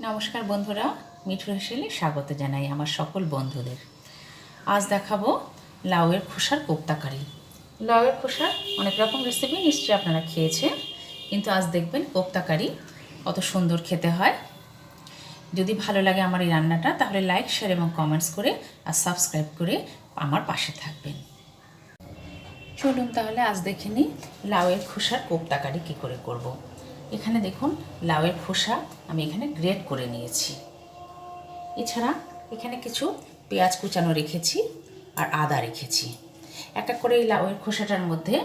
নমস্কার বন্ধুরা, মিঠু হেসেলে স্বাগত জানাই আমার সকল বন্ধুদের। আজ দেখাবো লাউয়ের খোসার কোপ্তা কারি লাউয়ের খোসার অনেক রকম রেসিপি নিশ্চয়ই আপনারা খেয়েছেন, কিন্তু আজ দেখবেন কোপ্তা কারি কত সুন্দর খেতে হয়। যদি ভালো লাগে আমার এই রান্নাটা, তাহলে লাইক শেয়ার এবং কমেন্টস করে আর সাবস্ক্রাইব করে আমার পাশে থাকবেন। চলুন তাহলে আজ দেখে নিই লাউয়ের খোসার কোপ্তাকারি কী করে করব। এখানে দেখুন, লাউয়ের খোসা আমি এখানে গ্রেট করে নিয়েছি। এছাড়া এখানে কিছু পেঁয়াজ কুচানো রেখেছি আর আদা রেখেছি। এক এক করে এই লাউয়ের খোসাটার মধ্যে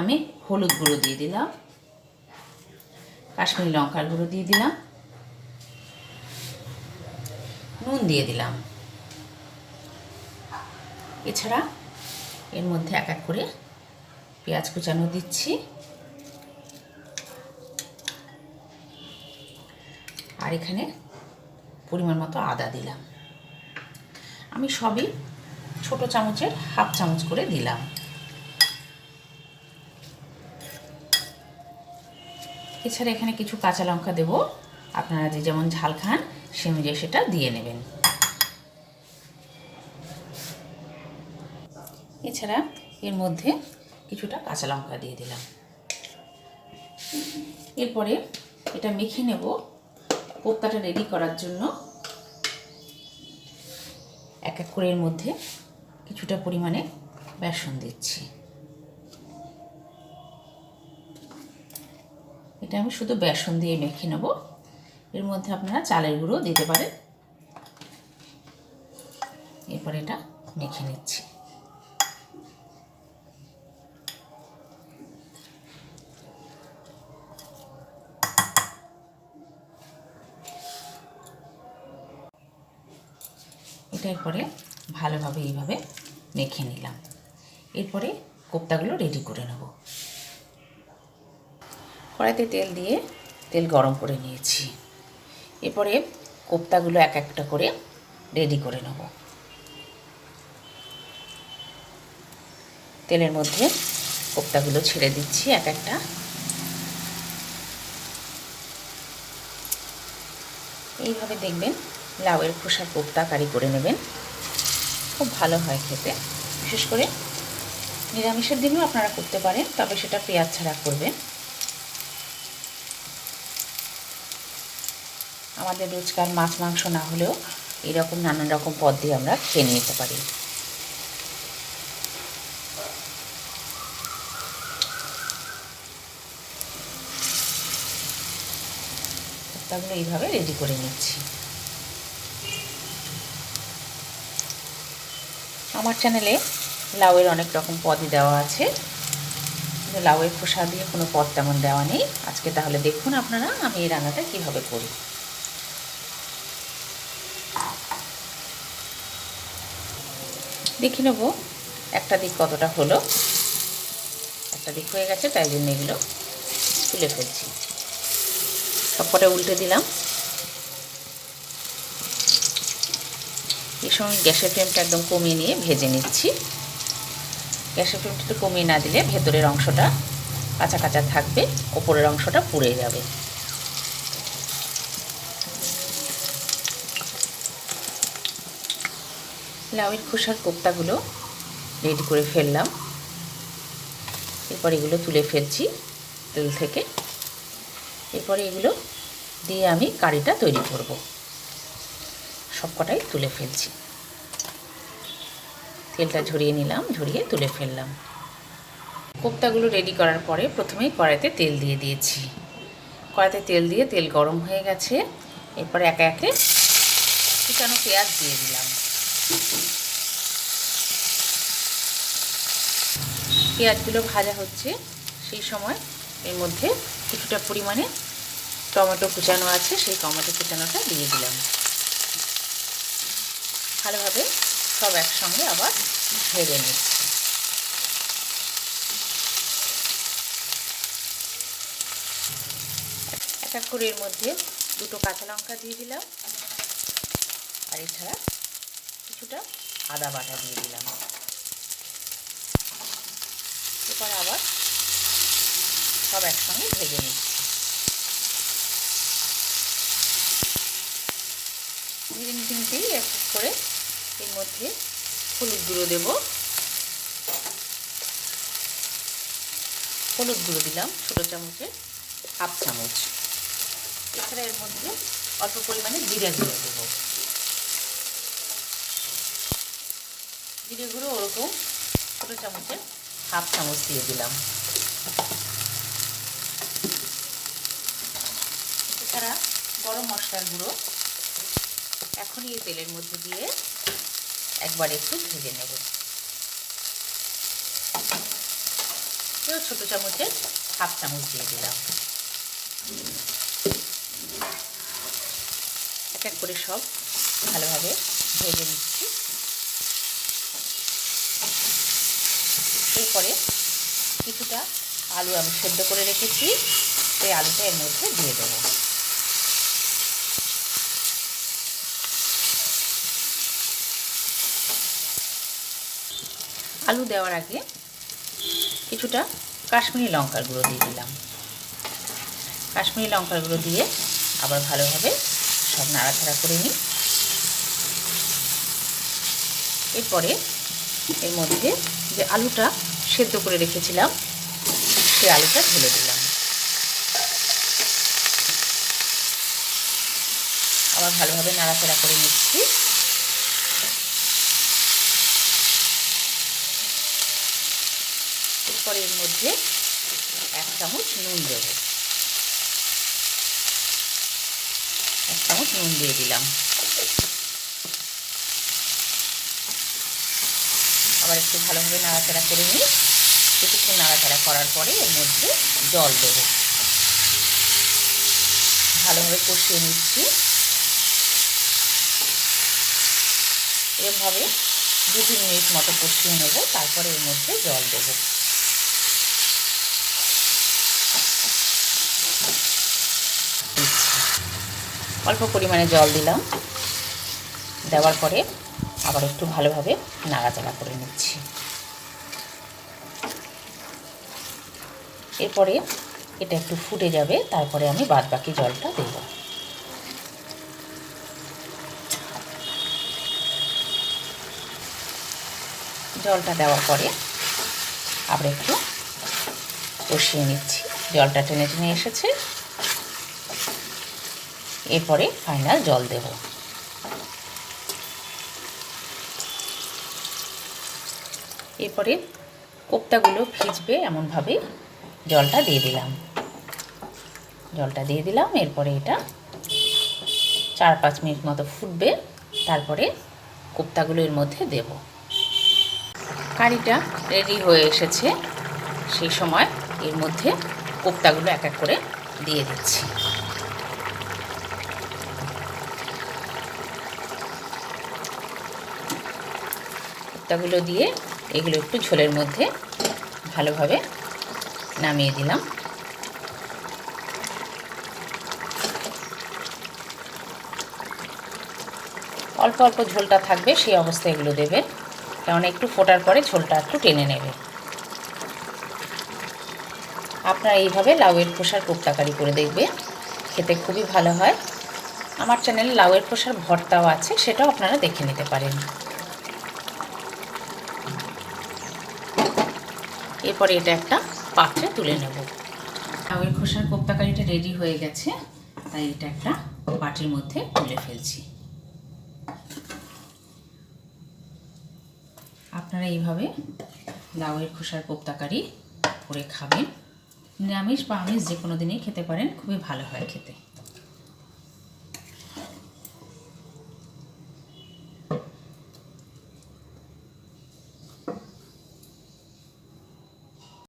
আমি হলুদ গুঁড়ো দিয়ে দিলাম, কাশ্মীরি লঙ্কার গুঁড়ো দিয়ে দিলাম, নুন দিয়ে দিলাম। এছাড়া এর মধ্যে এক এক করে পেঁয়াজ কুচানো দিচ্ছি। আর এখানে পরিমাণ মতো আদা দিলাম। আমি সবই ছোট চামচের হাফ চামচ করে দিলাম। এছাড়া এখানে কিছু কাঁচা লঙ্কা দেব। আপনারা যে যেমন ঝাল খান, সে অনুযায়ী সেটা দিয়ে নেবেন। এছাড়া এর মধ্যে কিছুটা কাঁচা লঙ্কা দিয়ে দিলাম। এরপরে এটা মেখে নেব। কোপ্তাটা রেডি করার জন্য এক এক করে এর মধ্যে কিছুটা পরিমাণে বেসন দিচ্ছি। এটা আমি শুধু বেসন দিয়ে মেখে নেব। এর মধ্যে আপনারা চালের গুঁড়ো দিতে পারেন। এরপর এটা মেখে নিচ্ছি। এটা এরপরে ভালোভাবে এইভাবে মেখে নিলাম। এরপরে কোপ্তাগুলো রেডি করে নেব। কড়াইতে তেল দিয়ে তেল গরম করে নিয়েছি। এরপরে কোপ্তাগুলো এক একটা করে রেডি করে নেব। তেলের মধ্যে কোপ্তাগুলো ছেড়ে দিচ্ছি এক একটা। এইভাবে দেখবেন লাউয়ের খোসার কোপ্তা কারি করে নেবেন। খুব ভালো হয় খেতে। বিশেষ করে নিরামিষের দিনেও আপনারা করতে পারেন, তবে সেটা পেঁয়াজ ছাড়া করবেন। আমাদের রোজকার মাছ, মাংস না হলেও এরকম নানান রকম পদ দিয়ে আমরা খেয়ে নিতে পারি। কোপ্তাগুলো এইভাবে রেডি করে নিচ্ছি। আমার চ্যানেলে লাউয়ের অনেক রকম পদই দেওয়া আছে। লাউয়ের খোসা দিয়ে কোনো পদ তেমন দেওয়া নেই। আজকে তাহলে দেখুন আপনারা আমি এই রান্নাটা কীভাবে করি। দেখে নেব একটা দিক কতটা হলো। একটা দিক হয়ে গেছে, তাই জন্য এগুলো তুলে ফেলছি। সবকটা উল্টে দিলাম। এই সময় গ্যাসের ফ্লেমটা একদম কমিয়ে নিয়ে ভেজে নিচ্ছি। গ্যাসের ফ্লেমটা একটু কমিয়ে না দিলে ভেতরের অংশটা কাঁচা কাঁচা থাকবে, ওপরের অংশটা পুড়ে যাবে। লাউয়ের খোসার কোপ্তাগুলো রেডি করে ফেললাম। এরপর এগুলো তুলে ফেলছি তেল থেকে। এরপরে এগুলো দিয়ে আমি কারিটা তৈরি করব। সবকটাই তুলে ফেলছি। তেলটা ঝরিয়ে নিলাম, ঝরিয়ে তুলে ফেললাম। কোপ্তাগুলো রেডি করার পরে প্রথমেই কড়াইতে তেল দিয়ে দিয়েছি। কড়াইতে তেল দিয়ে তেল গরম হয়ে গেছে। এরপরে একে একে কুচানো পেঁয়াজ দিয়ে দিলাম। পেঁয়াজগুলো ভাজা হচ্ছে, সেই সময় এর মধ্যে কিছুটা পরিমাণে টমেটো কুচানো আছে, সেই টমেটো কুচানোটা দিয়ে দিলাম। ভালোভাবে সব একসঙ্গে আবার ভেজে নিচ্ছি। এক এক করে এর মধ্যে দুটো কাঁচা লঙ্কা দিয়ে দিলাম। আর এছাড়া কিছুটা আদা বাটা দিয়ে দিলাম। এরপর আবার সব একসঙ্গে ভেজে নিচ্ছি। এক এক করে এর মধ্যে হলুদ গুঁড়ো দেব। হলুদ গুঁড়ো দিলাম ছোটো চামচে হাফ চামচ। এছাড়া এর মধ্যে অল্প পরিমাণে জিরে গুঁড়ো দেবো। জিরে গুঁড়ো ওরকম ছোটো চামচে হাফ চামচ দিয়ে দিলাম। এছাড়া গরম মশলার গুঁড়ো এখনই এই তেলের মধ্যে দিয়ে একবার একটু ভেজে নেব। ছোটো চামচে হাফ চামচ দিয়ে দিলাম। এক এক করে সব ভালোভাবে ভেজে নিচ্ছি। এরপরে কিছুটা আলু আমি সেদ্ধ করে রেখেছি। সেই আলুটা এর মধ্যে দিয়ে দেবো। আলু দেওয়ার আগে কিছুটা কাশ্মীরি লঙ্কার গুঁড়ো দিয়ে দিলাম। কাশ্মীরি লঙ্কার গুঁড়ো দিয়ে আবার ভালোভাবে সব নাড়াচাড়া করে নিই। এরপরে এর মধ্যে যে আলুটা সেদ্ধ করে রেখেছিলাম সেই আলুটা ঢেলে দিলাম। আবার ভালোভাবে নাড়াচাড়া করে নিচ্ছি। এরপরে এর মধ্যে এক চামচ নুন দেব। এক চামচ নুন দিয়ে দিলাম। আবার একটু ভালোভাবে নাড়াচাড়া করে নিই কিছুক্ষণ নাড়াচাড়া করার পরে এর মধ্যে জল দেব। ভালোভাবে কষিয়ে নিচ্ছি। এরভাবে দু তিন মিনিট মতো কষিয়ে নেব, তারপরে এর মধ্যে জল দেব। অল্প পরিমাণে জল দিলাম। দেওয়ার পরে আবার একটু ভালোভাবে নাড়াচাড়া করে নিচ্ছি। এরপরে এটা একটু ফুটে যাবে, তারপরে আমি বাদ বাকি জলটা দেব। জলটা দেওয়ার পরে আবার একটু কষিয়ে নিচ্ছি। জলটা টেনে টেনে এসেছে। এরপরে ফাইনাল জল দেব। এরপরে কোপ্তাগুলো ভিজবে এমনভাবে জলটা দিয়ে দিলাম। জলটা দিয়ে দিলাম, এরপরে এটা চার পাঁচ মিনিট মতো ফুটবে, তারপরে কোপ্তাগুলো এর মধ্যে দেব। কারিটা রেডি হয়ে এসেছে, সেই সময় এর মধ্যে কোপ্তাগুলো এক এক করে দিয়ে দিচ্ছি। কোপ্তাগুলো দিয়ে এগুলো একটু ঝোলের মধ্যে ভালোভাবে নামিয়ে দিলাম। অল্প অল্প ঝোলটা থাকবে, সেই অবস্থায় এগুলো দেবে। কারণ একটু ফোটার পরে ঝোলটা একটু টেনে নেবে। আপনারা এইভাবে লাউয়ের খোসার কোপ্তাকারি করে দেখবে। খেতে খুবই ভালো হয়। আমার চ্যানেলে লাউয়ের খোসার ভর্তাও আছে, সেটাও আপনারা দেখে নিতে পারেন। এরপরে এটা একটা পাত্রে তুলে নেব। লাউয়ের খোসার কোপ্তাকারিটা রেডি হয়ে গেছে, তাই এটা একটা বাটির মধ্যে তুলে ফেলছি। আপনারা এইভাবে লাউয়ের খোসার কোপ্তাকারি করে খাবেন। নিরামিষ বা আমিষ যে কোনো দিনেই খেতে পারেন, খুবই ভালো হয় খেতে।